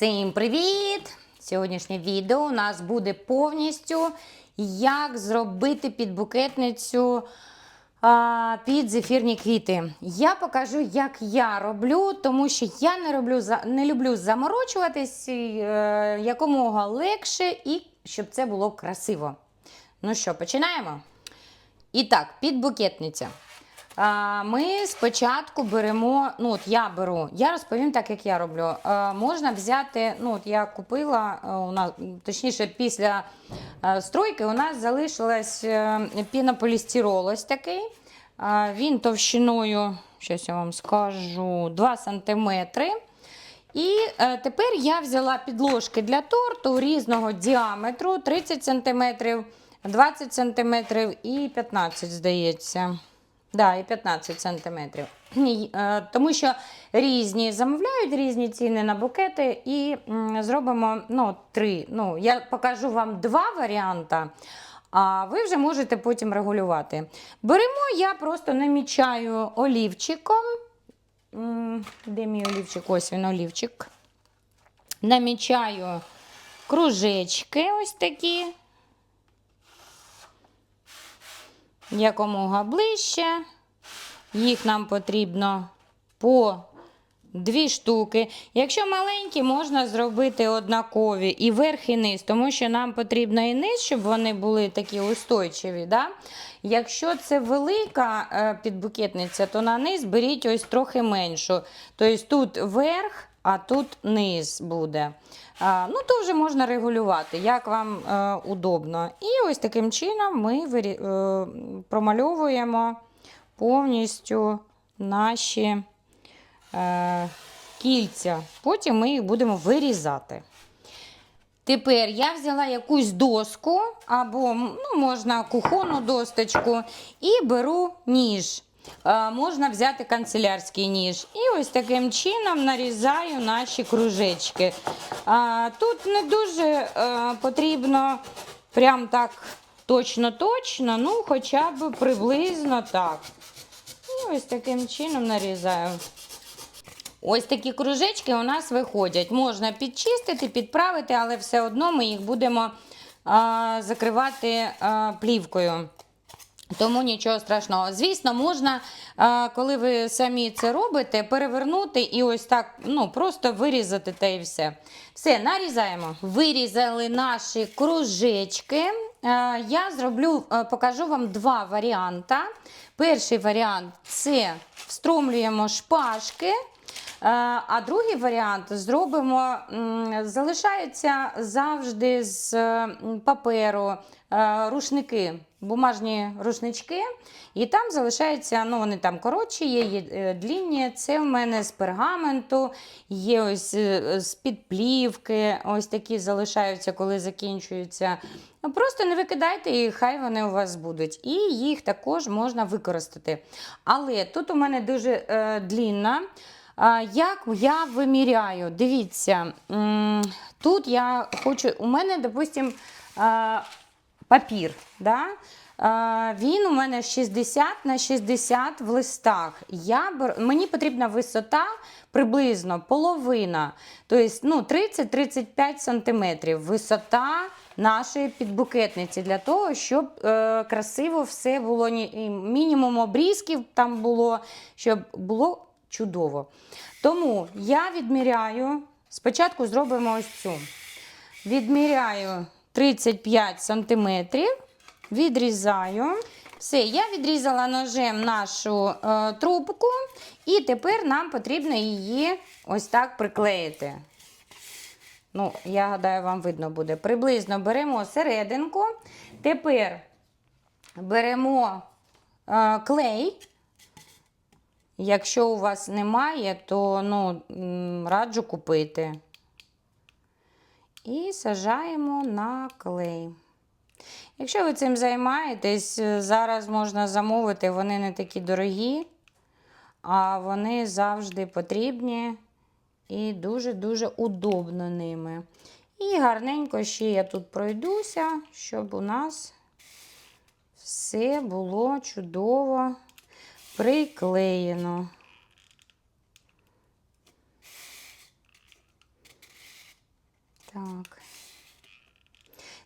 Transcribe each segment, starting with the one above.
Всім привіт! Сьогоднішнє відео у нас буде повністю як зробити підбукетницю а, під зефірні квіти. Я покажу, як я роблю, тому що я не, роблю, не люблю заморочуватись е, якомога легше і щоб це було красиво. Ну що, починаємо? І так, підбукетниця. Ми спочатку беремо, ну от я беру, я розповім так, як я роблю. Можна взяти, ну от я купила, е, у нас, точніше, після е, стройки у нас залишилась е, пінополістирол ось такий. Він товщиною, щось я вам скажу, 2 см. І тепер я взяла підложки для торту різного діаметру 30 см, 20 см і 15, здається. Да, і 15 сантиметрів. Е, Тому що різні замовляють різні ціни на букети, і зробимо ну, три. Ну, я покажу вам два варіанти, а ви вже можете потім регулювати. Беремо, я просто намічаю олівчиком. Де мій олівчик? Ось він олівчик. Намічаю кружечки ось такі. Якомога ближче. Їх нам потрібно по дві штуки. Якщо маленькі, можна зробити однакові і верх, і низ, тому що нам потрібно і низ, щоб вони були такі устойчиві. Да? Якщо це велика е, підбукетниця, то на низ беріть ось трохи меншу. Тобто тут верх, а тут низ буде. Ну, то вже можна регулювати, як вам е, удобно. І ось таким чином ми е, промальовуємо повністю наші е, кільця. Потім ми їх будемо вирізати. Тепер я взяла якусь доску або ну, можна кухонну досточку і беру ніж. Е, можна взяти канцелярський ніж. І ось таким чином нарізаю наші кружечки. Тут не дуже е, потрібно прям так точно-точно, ну хоча б приблизно так. І ось таким чином нарізаю. Ось такі кружечки у нас виходять. Можна підчистити, підправити, але все одно ми їх будемо закривати плівкою. Тому нічого страшного. Звісно, можна, коли ви самі це робите, перевернути і ось так ну, просто вирізати та і все. Все, нарізаємо. Вирізали наші кружечки. Я зроблю, покажу вам два варіанти. Перший варіант це встромлюємо шпажки. Е, А другий варіант зробимо, залишаються завжди з паперу е, рушники, бумажні рушнички, і там залишаються, ну вони там коротші, є, є е, длінні. Це в мене з пергаменту, є ось е, з підплівки, ось такі залишаються, коли закінчуються. Ну, Просто не викидайте їх, хай вони у вас будуть. І їх також можна використати. Але тут у мене дуже е, длінна. Як я виміряю? Дивіться, тут я хочу, у мене, допустим, а, папір. Да? Він у мене 60 на 60 в листах. Я бер... Мені потрібна висота приблизно половина, тобто ну, 30-35 см висота нашої підбукетниці для того, щоб е, красиво все було, мінімум обрізків там було, щоб було чудово. Тому я відміряю, спочатку зробимо ось цю. Відміряю 35 см, відрізаю. Все, я відрізала ножем нашу е, трубку, і тепер нам потрібно її ось так приклеїти. Ну, я гадаю, вам видно буде. Приблизно беремо серединку. Тепер беремо е, клей. Якщо у вас немає, то ну, раджу купити. І сажаємо на клей. Якщо ви цим займаєтесь, е, зараз можна замовити, вони не такі дорогі, а вони завжди потрібні і дуже-дуже удобно ними. І гарненько ще я тут пройдуся, щоб у нас все було чудово приклеєно. Так.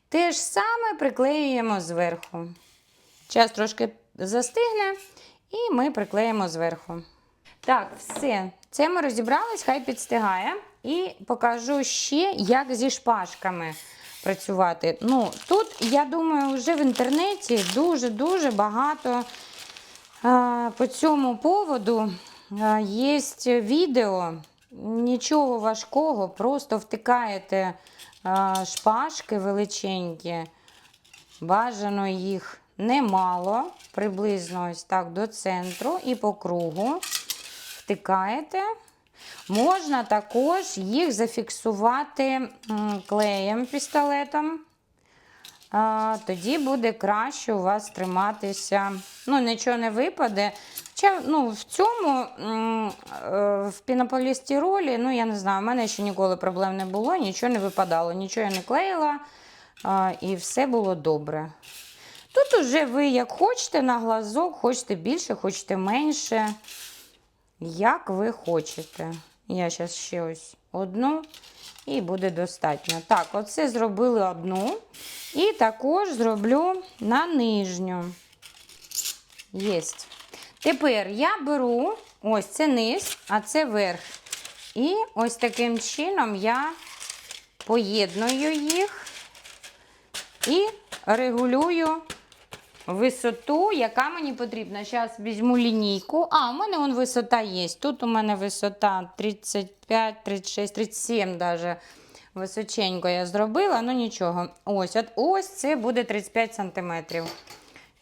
Те ж саме приклеюємо зверху. Час трошки застигне, і ми приклеїмо зверху. Так, все. Це ми розібрались, хай підстигає. І покажу ще, як зі шпажками працювати. Ну, тут, я думаю, вже в інтернеті дуже-дуже багато по цьому поводу є відео. Нічого важкого, просто втикаєте шпажки величенькі. Бажано їх немало, приблизно ось так до центру і по кругу. Втикаєте. Можна також їх зафіксувати клеєм пістолетом. Тоді буде краще у вас триматися. Ну, нічого не випаде. Хоча, ну, в цьому е, в пінополістиролі, ну, я не знаю, в мене ще ніколи проблем не було, нічого не випадало, нічого я не клеїла, і все було добре. Тут уже ви як хочете на глазок, хочете більше, хочете менше. Як ви хочете. Я зараз ще ось одну і буде достатньо. Так, оце зробили одну. І також зроблю на нижню. Єсть. Тепер я беру ось це низ, а це верх. І ось таким чином я поєдную їх і регулюю висоту, яка мені потрібна. Зараз візьму лінійку. А, у мене вон висота є. Тут у мене висота 35, 36, 37 даже. Височенько я зробила, ну нічого. Ось, от ось це буде 35 см.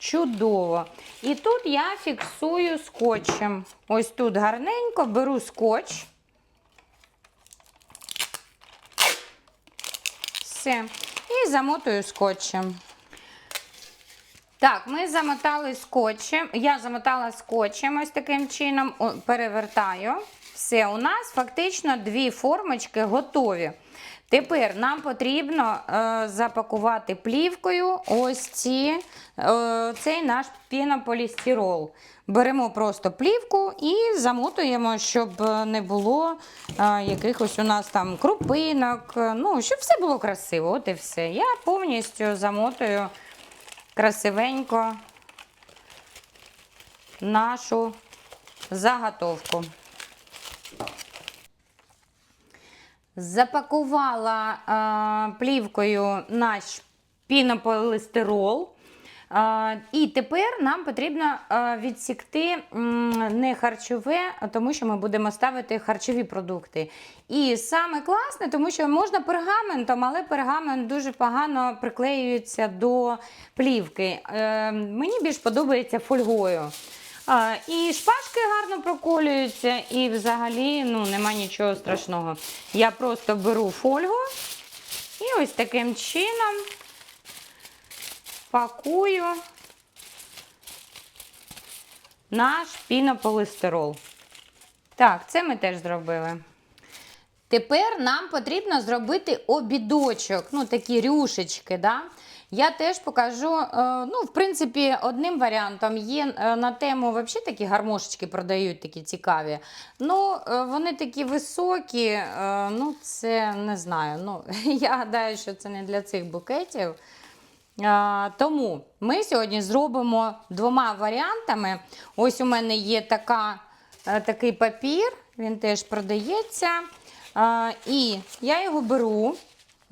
Чудово. І тут я фіксую скотчем. Ось тут гарненько беру скотч. Все. І замотую скотчем. Так, ми замотали скотчем. Я замотала скотчем ось таким чином, перевертаю. Все, у нас фактично дві формочки готові. Тепер нам потрібно е, запакувати плівкою ось ці, е, цей наш пінополістирол. Беремо просто плівку і замотуємо, щоб е, не було е, якихось у нас там крупинок. е, Ну, щоб все було красиво. От і все. Я повністю замотую красивенько нашу заготовку. Запакувала е, плівкою наш пінополістирол. Е, і тепер нам потрібно е, відсікти м, не харчове, тому що ми будемо ставити харчові продукти. І саме класне, тому що можна пергаментом, але пергамент дуже погано приклеюється до плівки. Е, мені більш подобається фольгою. І шпажки гарно проколюються, і взагалі ну, нема нічого страшного. Я просто беру фольгу і ось таким чином пакую наш пінополістирол. Так, це ми теж зробили. Тепер нам потрібно зробити обідочок, ну такі рюшечки. Да? Я теж покажу, е, ну, в принципі, одним варіантом є е, на тему взагалі такі гармошечки продають такі цікаві. Ну, е, вони такі високі, ну, це не знаю. Ну, я гадаю, що це не для цих букетів. Тому ми сьогодні зробимо двома варіантами. Ось у мене є така, такий папір, він теж продається. І я його беру,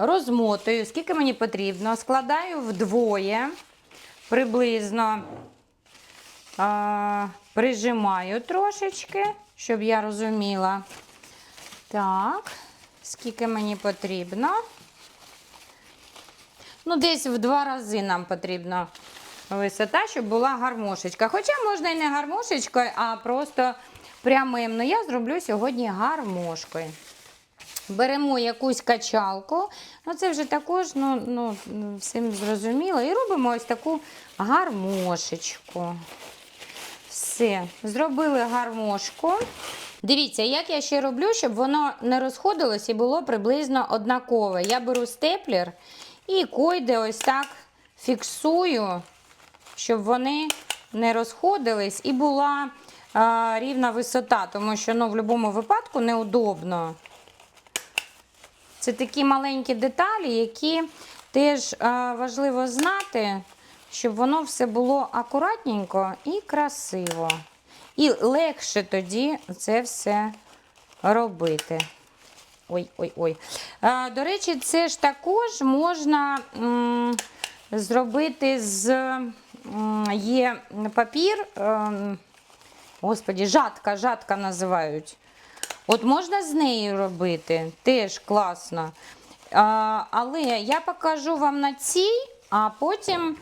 розмотую, скільки мені потрібно, складаю вдвоє, приблизно а, прижимаю трошечки, щоб я розуміла. Так, скільки мені потрібно. Ну, десь в два рази нам потрібна висота, щоб була гармошечка. Хоча можна і не гармошечкою, а просто прямим. Ну, я зроблю сьогодні гармошкою. Беремо якусь качалку, ну це вже також ну, ну, всім зрозуміло. І робимо ось таку гармошечку. Все, зробили гармошку. Дивіться, як я ще роблю, щоб воно не розходилось і було приблизно однакове. Я беру степлер і койди ось так фіксую, щоб вони не розходились і була а, рівна висота, тому що ну, в будь-якому випадку неудобно. Це такі маленькі деталі, які теж е, важливо знати, щоб воно все було акуратненько і красиво. І легше тоді це все робити. Ой, ой, ой. До речі, це ж також можна зробити з є папір. ем, господі, жатка, жатка називають. От можна з нею робити, теж класно. А, але я покажу вам на цій, а потім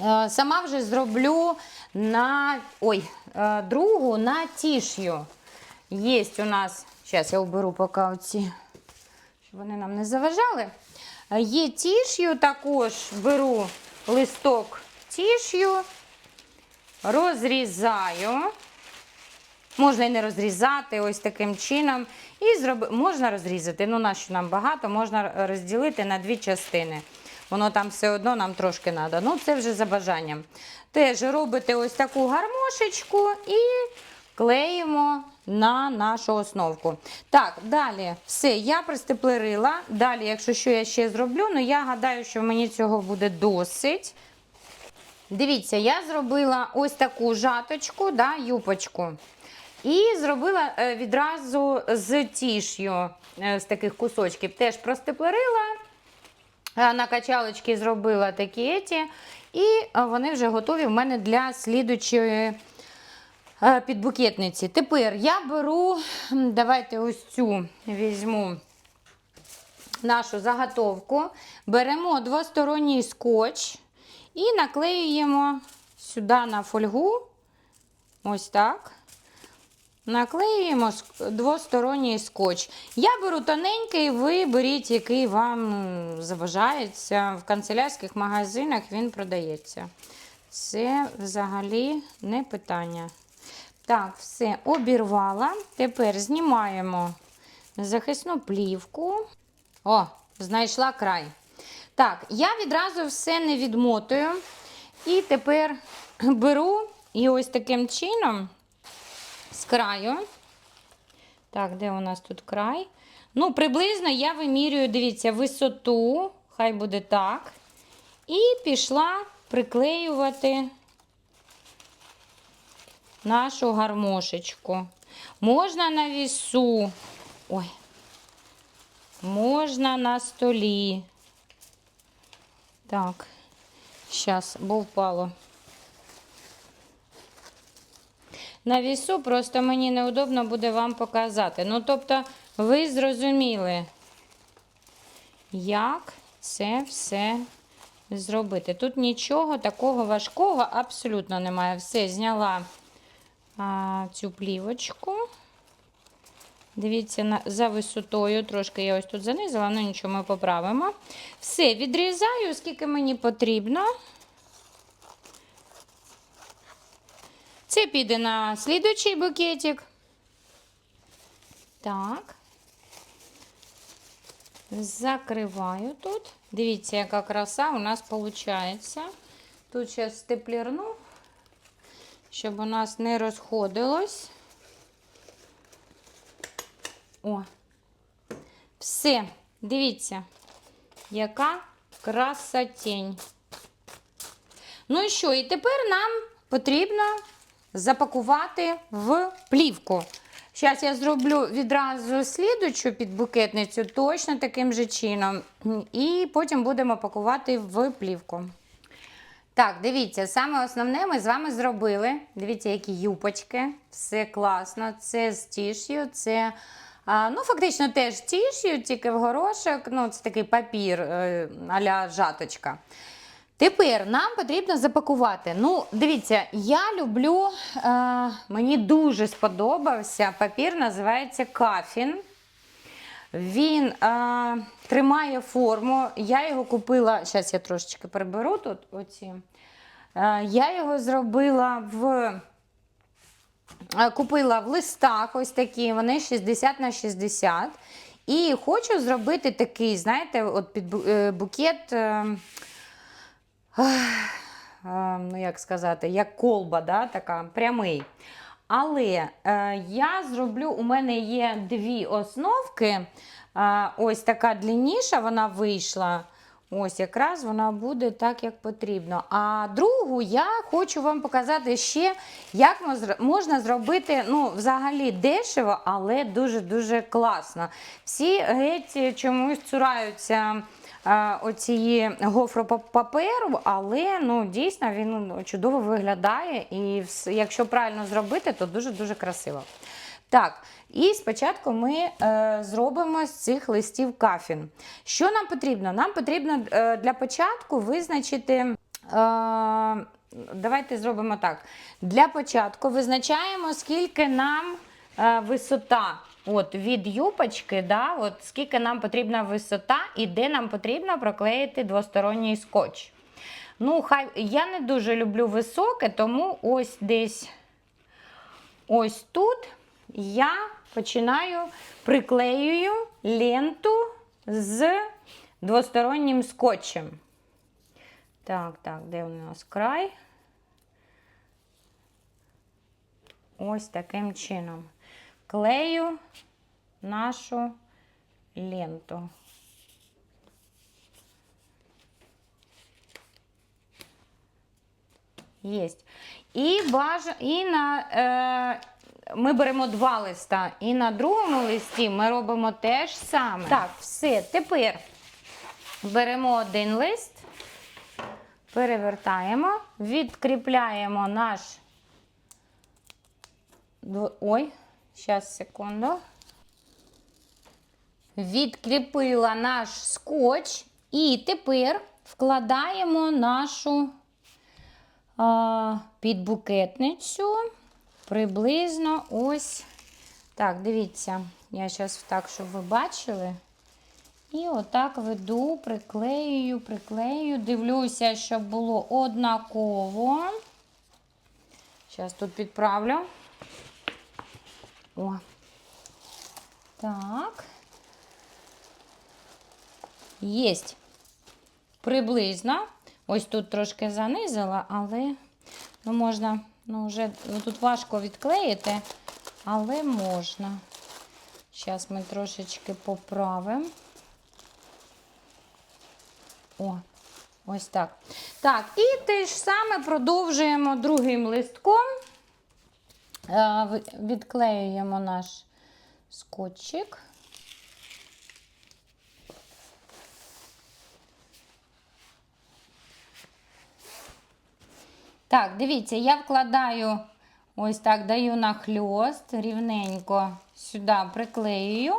е, сама вже зроблю на ой, е, другу на тіш'ю. Є у нас, зараз я уберу поки оці, щоб вони нам не заважали. Є тіш'ю, також беру листок тіш'ю, розрізаю. Можна і не розрізати ось таким чином. І зроби... можна розрізати. Ну, нащо нам багато, можна розділити на дві частини. Воно там все одно нам трошки треба. Ну, це вже за бажанням. Теж робите ось таку гармошечку і клеїмо на нашу основку. Так, далі все, я пристеплерила. Далі, якщо що я ще зроблю, ну я гадаю, що мені цього буде досить. Дивіться, я зробила ось таку жаточку, да, юпочку. І зробила е, відразу з тіш'ю, е, з таких кусочків. Теж простеплерила, е, на качалочки зробила такі еті, і вони вже готові в мене для слідучої підбукетниці. Тепер я беру, давайте ось цю візьму нашу заготовку, беремо двосторонній скотч і наклеюємо сюди на фольгу. Ось так. Наклеюємо двосторонній скотч. Я беру тоненький, ви беріть, який вам заважається. В канцелярських магазинах він продається. Це взагалі не питання. Так, все, обірвала. Тепер знімаємо захисну плівку. О, знайшла край. Так, я відразу все не відмотую. І тепер беру і ось таким чином з краю. Так, де у нас тут край? Ну, приблизно я вимірюю, дивіться, висоту, хай буде так. І пішла приклеювати нашу гармошечку. Можна на вісу. Ой. Можна на столі. Так, зараз, бо впало. На вісу просто мені неудобно буде вам показати. Ну, тобто, ви зрозуміли, як це все зробити. Тут нічого такого важкого абсолютно немає. Все, зняла а, цю плівочку. Дивіться, за висотою, трошки я ось тут занизила, ну нічого ми поправимо. Все, відрізаю, скільки мені потрібно. Це піде на слідуючий букетик. Так. Закриваю тут. Дивіться, яка краса у нас виходить. Тут зараз степлерну, щоб у нас не розходилось. О, все, дивіться, яка красотень. Ну і що? І тепер нам потрібно запакувати в плівку. Зараз я зроблю відразу слідучу підбукетницю точно таким же чином. І потім будемо пакувати в плівку. Так, дивіться, саме основне ми з вами зробили. Дивіться, які юпочки. Все класно. Це з тіш'ю, це ну, фактично теж тіш'ю, тільки в горошок. Ну, це такий папір е, а-ля жаточка. Тепер нам потрібно запакувати. Ну, дивіться, я люблю, е, мені дуже сподобався папір, називається кафін. Він е, тримає форму. Я його купила, зараз я трошечки переберу тут. оці. Е, я його зробила в. е, Купила в листах ось такі, вони 60 на 60. І хочу зробити такий, знаєте, от під е, букет. Е, е, ну як сказати, як колба, да, така, прямий. Але е, я зроблю, у мене є дві основки. а, ось така длинніша вона вийшла. Ось якраз вона буде так, як потрібно. А другу я хочу вам показати ще, як можна зробити ну, взагалі дешево, але дуже-дуже класно. Всі геть чомусь цураються е, оцієї гофропаперу, але ну, дійсно він ну, чудово виглядає. І якщо правильно зробити, то дуже-дуже красиво. Так, і спочатку ми е, зробимо з цих листів кафін. Що нам потрібно? Нам потрібно е, для початку визначити. Е, давайте зробимо так. Для початку визначаємо, скільки нам е, висота. От від юпочки, да, от скільки нам потрібна висота і де нам потрібно проклеїти двосторонній скотч. Ну, хай я не дуже люблю високе, тому ось десь ось тут я починаю приклеюю ленту з двостороннім скотчем. Так, так, де у нас край? Ось таким чином. Клею нашу ленту. Єсть. І, баж... і на, е... ми беремо два листа. І на другому листі ми робимо те ж саме. Так, все. Тепер беремо один лист, перевертаємо, відкріпляємо наш. Ой, зараз, секунду. Відкріпила наш скотч. І тепер вкладаємо нашу а, підбукетницю приблизно ось. Так, дивіться, я зараз так, щоб ви бачили. І отак веду, приклеюю, приклею. Дивлюся, щоб було однаково. Зараз тут підправлю. О. Так. Єсть. Приблизно. Ось тут трошки занизила, але ну, можна, ну, вже ну, тут важко відклеїти, але можна. Зараз ми трошечки поправимо. О, ось так. Так, і те ж саме продовжуємо другим листком. Е, Відклеюємо наш скотчик. Так, дивіться, я вкладаю ось так, даю нахльост, рівненько сюди приклеюю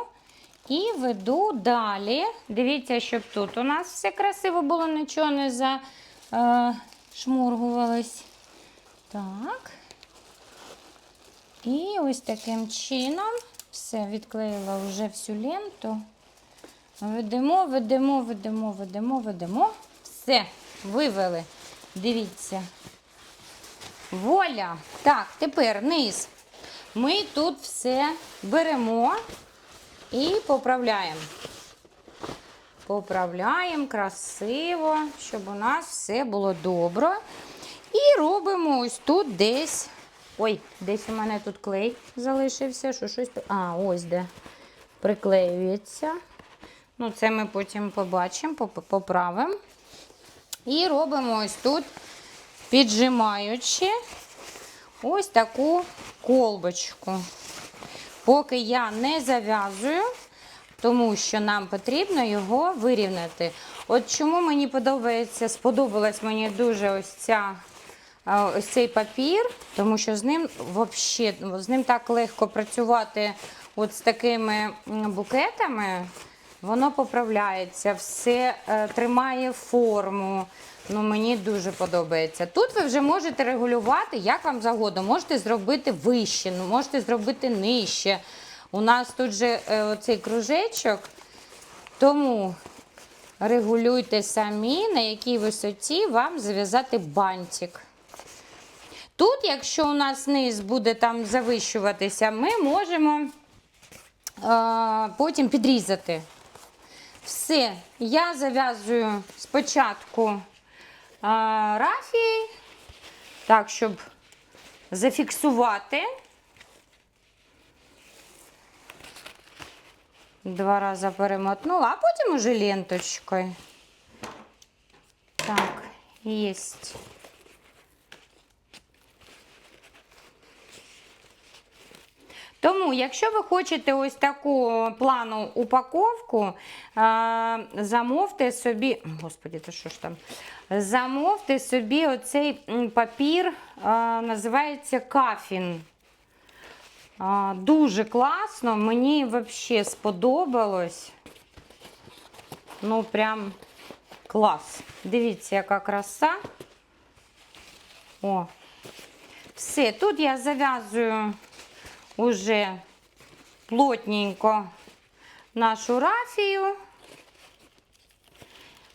і веду далі. Дивіться, щоб тут у нас все красиво було, нічого не зашмургувалось. Так. І ось таким чином все, відклеїла вже всю ленту. Ведемо, ведемо, ведемо, ведемо, ведемо. Все, вивели. Дивіться. Воля. Так, тепер низ. Ми тут все беремо і поправляємо. Поправляємо красиво, щоб у нас все було добре. І робимо ось тут десь. Ой, десь у мене тут клей залишився. Що щось. А, ось де приклеюється. Ну, це ми потім побачимо, поправимо. І робимо ось тут, піджимаючи ось таку колбочку. Поки я не зав'язую, тому що нам потрібно його вирівняти. От чому мені подобається, сподобалась мені дуже ось ця. Ось цей папір, тому що з ним вообще, з ним так легко працювати от з такими букетами. Воно поправляється, все е, тримає форму. Ну, мені дуже подобається. Тут ви вже можете регулювати, як вам завгодно. Можете зробити вище, ну, можете зробити нижче. У нас тут же е, оцей кружечок, тому регулюйте самі, на якій висоті вам зав'язати бантик. Тут, якщо у нас низ буде там завищуватися, ми можемо е, потім підрізати. Все, я зав'язую спочатку е, рафії, так, щоб зафіксувати. Два рази перемотнула, а потім уже ленточкою. Так, єсть. Тому, якщо ви хочете ось таку плану упаковку, замовте собі, господі, це що ж там? Замовте собі оцей папір, називається кафін. Дуже класно, мені взагалі сподобалось. Ну, прям клас. Дивіться, яка краса. О, все, тут я зав'язую уже плотненько нашу рафію.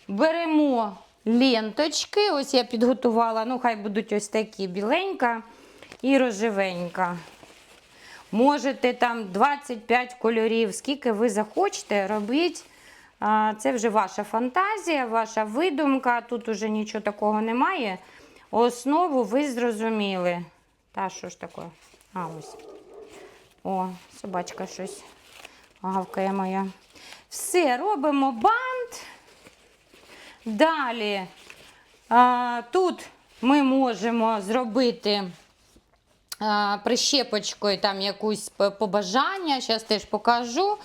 Беремо ленточки. Ось я підготувала, ну, хай будуть ось такі біленька і рожевенька. Можете там 25 кольорів, скільки ви захочете, робіть. Це вже ваша фантазія, ваша видумка. Тут уже нічого такого немає. Основу ви зрозуміли. Та що ж таке? А, ось. О, собачка щось гавкає моя. Все, робимо бант. Далі а, тут ми можемо зробити а, прищепочкою там якусь побажання. Зараз теж покажу.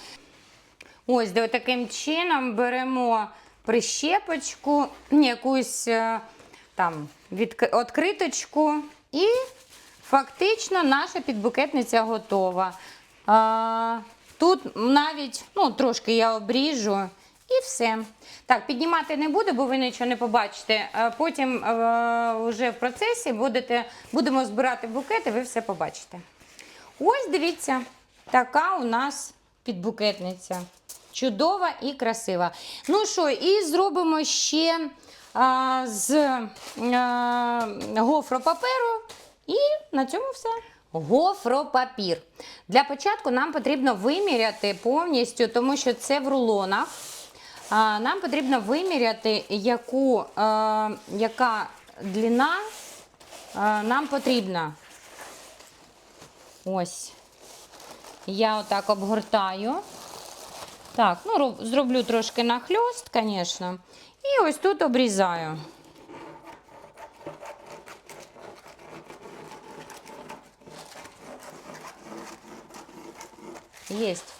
Ось, де таким чином беремо прищепочку, якусь е, там відк- відкриточку і фактично наша підбукетниця готова. А, тут навіть ну, трошки я обріжу і все. Так, піднімати не буду, бо ви нічого не побачите. Потім вже в процесі будете, будемо збирати букети, ви все побачите. Ось дивіться, така у нас підбукетниця. Чудова і красива. Ну що, і зробимо ще а, з а, гофропаперу. І на цьому все. Гофропапір. Для початку нам потрібно виміряти повністю, тому що це в рулонах. Нам потрібно виміряти, яку, а, яка длина нам потрібна. Ось. Я отак обгортаю. Так, ну зроблю трошки нахльост, звісно. І ось тут обрізаю. Єсть.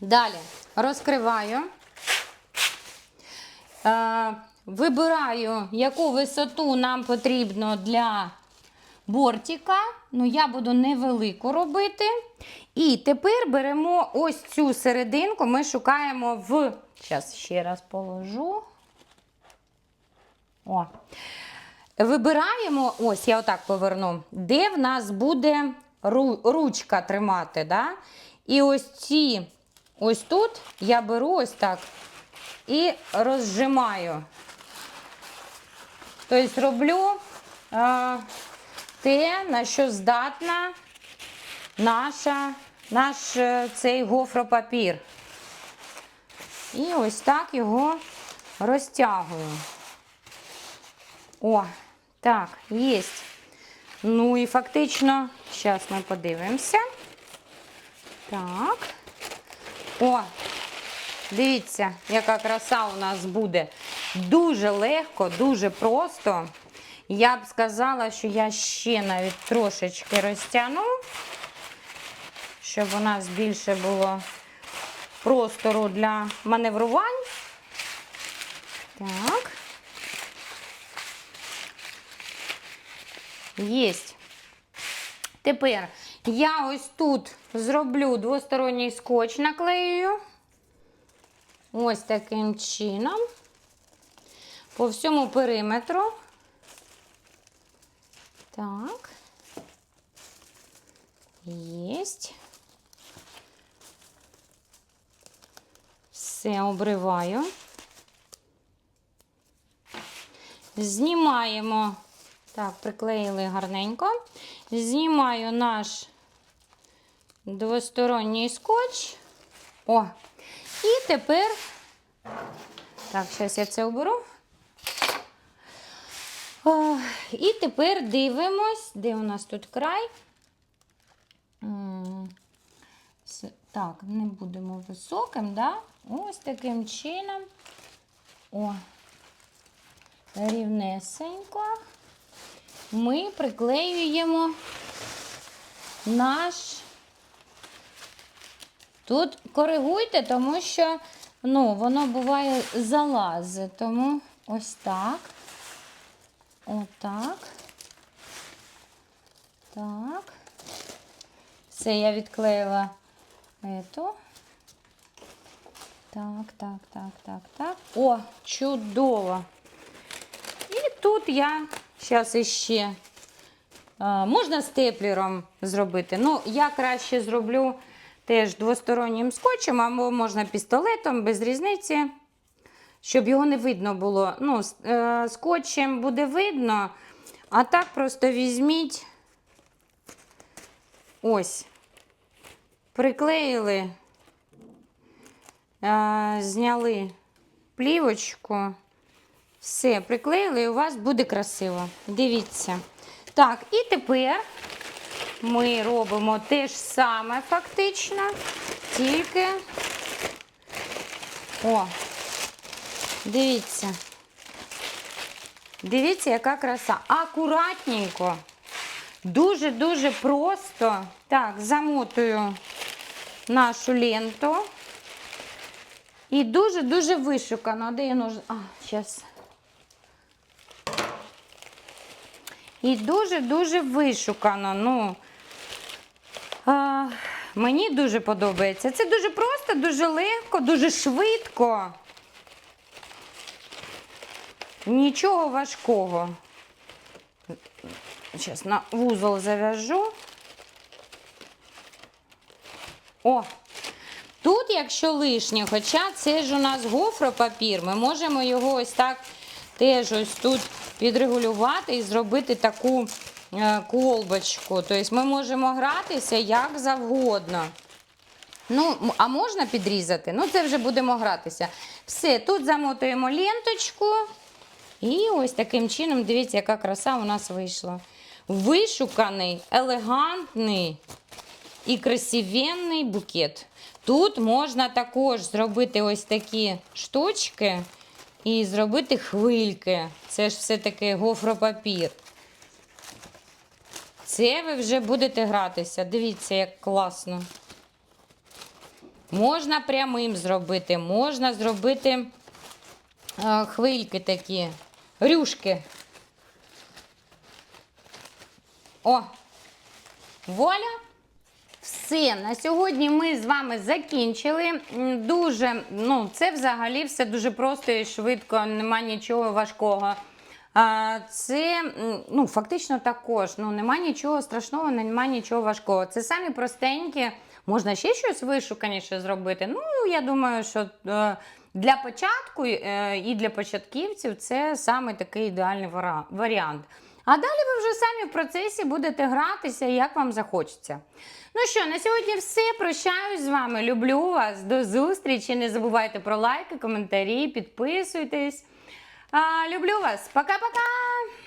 Далі розкриваю. Е, вибираю, яку висоту нам потрібно для бортика. Ну, я буду невелику робити. І тепер беремо ось цю серединку, ми шукаємо в. Зараз ще раз положу. О. Вибираємо, ось я отак поверну, де в нас буде ручка тримати. Да? І ось ці, ось тут я беру ось так і розжимаю. Тобто роблю а, те, на що здатна наша, наш е, цей гофропапір. І ось так його розтягую. О, так, є. Ну і фактично, зараз ми подивимося. Так. О, дивіться, яка краса у нас буде. Дуже легко, дуже просто. Я б сказала, що я ще навіть трошечки розтягну, щоб у нас більше було простору для маневрувань. Так. Єсть. Тепер я ось тут зроблю двосторонній скотч, наклею. Ось таким чином. По всьому периметру. Так. Єсть. Все обриваю. Знімаємо. Так, приклеїли гарненько. Знімаю наш двосторонній скотч. О! І тепер. Так, зараз я це оберу. О, і тепер дивимось, де у нас тут край. Так, не будемо високим, да? Ось таким чином. О, рівнесенько. Ми приклеюємо наш. Тут коригуйте, тому що ну, воно буває залазить. Тому ось так. Отак. Так. Все, я відклеїла ету. Так, так, так, так, так. О, чудово. І тут я зараз іще. Можна степлером зробити. Ну, я краще зроблю теж двостороннім скотчем, або можна пістолетом, без різниці, щоб його не видно було. Ну, е, скотчем буде видно, а так просто візьміть. Ось. Приклеїли, е, зняли плівочку. Все, приклеїли, і у вас буде красиво. Дивіться. Так, і тепер ми робимо те ж саме фактично, тільки. О, дивіться. Дивіться, яка краса. Акуратненько. Дуже-дуже просто. Так, замотую нашу ленту. І дуже-дуже вишукано. Де я нуж... А, зараз. І дуже-дуже вишукано. Ну, а, мені дуже подобається. Це дуже просто, дуже легко, дуже швидко. Нічого важкого. Зараз на вузол зав'яжу. О! Тут, якщо лишнє, хоча це ж у нас гофропапір, ми можемо його ось так теж ось тут підрегулювати і зробити таку колбочку. Тобто ми можемо гратися як завгодно. Ну, а можна підрізати? Ну, це вже будемо гратися. Все, тут замотуємо ленточку. І ось таким чином, дивіться, яка краса у нас вийшла. Вишуканий, елегантний і красивенний букет. Тут можна також зробити ось такі штучки і зробити хвильки. Це ж все-таки гофропапір. Це ви вже будете гратися. Дивіться, як класно. Можна прямим зробити, можна зробити е, хвильки такі, рюшки. О, вуаля! Все, на сьогодні ми з вами закінчили. Дуже, ну, це взагалі все дуже просто і швидко, нема нічого важкого. Це ну, фактично також. Ну, нема нічого страшного, нема нічого важкого. Це самі простенькі. Можна ще щось вишуканіше зробити. Ну, я думаю, що е, для початку е, і для початківців це саме такий ідеальний варіант. А далі ви вже самі в процесі будете гратися, як вам захочеться. Ну що, на сьогодні все. Прощаюсь з вами. Люблю вас. До зустрічі. Не забувайте про лайки, коментарі, підписуйтесь. А, люблю вас. Пока-пока.